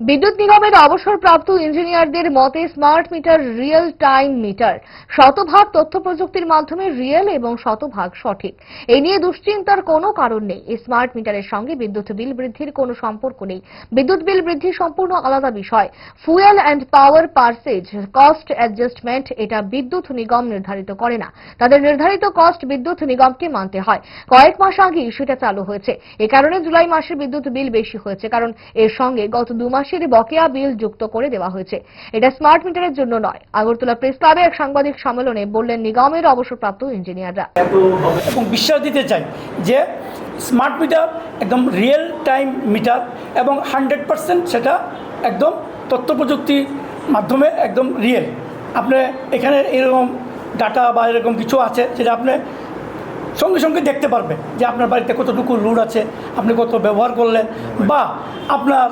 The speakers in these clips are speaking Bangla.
বিদ্যুৎ নিগমের অবসরপ্রাপ্ত ইঞ্জিনিয়ারদের মতে smart meter real time meter শতভাগ তথ্য প্রযুক্তির মাধ্যমে রিয়েল এবং শতভাগ সঠিক। এই নিয়ে দুশ্চিন্তার কোনো কারণ নেই। এই স্মার্ট মিটারের সঙ্গে বিদ্যুৎ বিল বৃদ্ধির কোনো সম্পর্ক নেই। বিদ্যুৎ বিল বৃদ্ধি সম্পূর্ণ আলাদা বিষয়। Fuel and power purchase, cost adjustment এটা বিদ্যুৎ নিগম নির্ধারিত করে না। তাদের নির্ধারিত কস্ট বিদ্যুৎ নিগমকে মানতে হয়। কয়েক মাস আগেই সেটা চালু হয়েছে। এ কারণে জুলাই মাসের বিদ্যুৎ বিল বেশি হয়েছে। কারণ এর সঙ্গে গত দু মাসের বকেয়া বিল যুক্ত করে দেওয়া হয়েছে। এটা স্মার্ট মিটারের জন্য নয়। আগরতলা প্রেস ক্লাবে এক সাংবাদিক সম্মেলনে বললেন, নিগমের অবসরপ্রাপ্ত ইঞ্জিনিয়াররা। এবং বিশ্বাস দিতে চাই যে স্মার্ট মিটার একদম রিয়েল টাইম মিটার এবং হান্ড্রেড পারসেন্ট সেটা একদম তথ্য প্রযুক্তির মাধ্যমে একদম রিয়েল আপনি এখানে এরকম ডাটা বা এরকম কিছু আছে যেটা আপনি সঙ্গে সঙ্গে দেখতে পারবেন যে আপনার বাড়িতে কতটুকু লোড আছে, আপনি কত ব্যবহার করলেন বা আপনার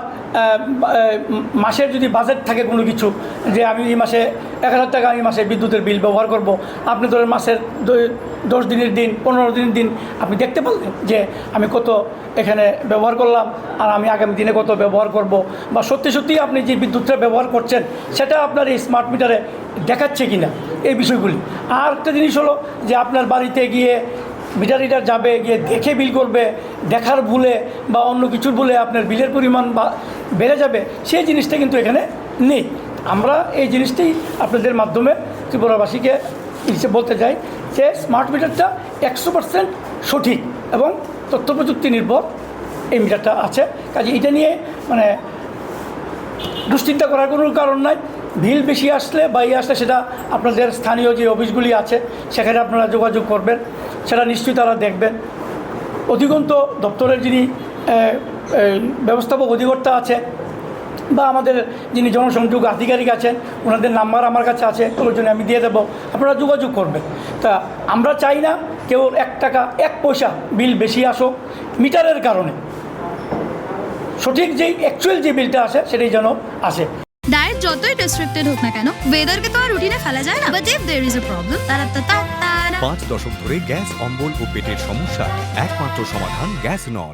মাসের যদি বাজেট থাকে কোনো কিছু, যে আমি এই মাসে এক হাজার টাকা আমি মাসে বিদ্যুতের বিল ব্যবহার করব, আপনি ধরেন মাসের দশ দিনের দিন, পনেরো দিনের দিন, আপনি দেখতে পারলেন যে আমি কত এখানে ব্যবহার করলাম আর আমি আগামী দিনে কত ব্যবহার করব? বা সত্যি সত্যি আপনি যে বিদ্যুৎটা ব্যবহার করছেন, সেটা আপনার এই স্মার্ট মিটারে দেখাচ্ছে কি না এই বিষয়গুলি। আর একটা জিনিস হলো যে আপনার বাড়িতে গিয়ে মিটার রিডার যাবে, গিয়ে দেখে বিল করবে, দেখার ভুলে বা অন্য কিছুর ভুলে আপনার বিলের পরিমাণ বা বেড়ে যাবে, সেই জিনিসটা কিন্তু এখানে নেই। আমরা এই জিনিসটাই আপনাদের মাধ্যমে ত্রিপুরাবাসীকে বলতে চাই যে স্মার্ট মিটারটা একশো পার্সেন্ট সঠিক এবং তথ্য প্রযুক্তি নির্ভর এই মিটারটা আছে। কাজে এটা নিয়ে মানে দুশ্চিন্তা করার কোনো কারণ নাই। ভিল বেশি আসলে বা আসলে সেটা আপনাদের স্থানীয় যে অফিসগুলি আছে, সেখানে আপনারা যোগাযোগ করবেন। সেটা নিশ্চয়ই তারা দেখবেন। অধিকন্ত দপ্তরের যিনি ব্যবস্থাপক অধিকর্তা আছে বা আমাদের যিনি জনসংযোগ আধিকারিক আছেন ওনাদের নাম্বার আমার কাছে আছে ওর জন্য আমি দিয়ে দেবো। আপনারা যোগাযোগ করবেন। তা আমরা চাই না কেউ এক টাকা এক পয়সা বিল বেশি আসুক মিটারের কারণে। সঠিক যেই অ্যাকচুয়াল যে বিলটা আসে সেটাই যেন আসে। ডায়েট যতই রেস্ট্রিক্টেড হোক না কেন ওয়েদারকে তো আর রুটিনে ফেলা যায় না। But if there is a problem তারা তা পাঁচ দশক ধরে গ্যাস অম্বল ও পেটের সমস্যা একমাত্র সমাধান গ্যাস নল।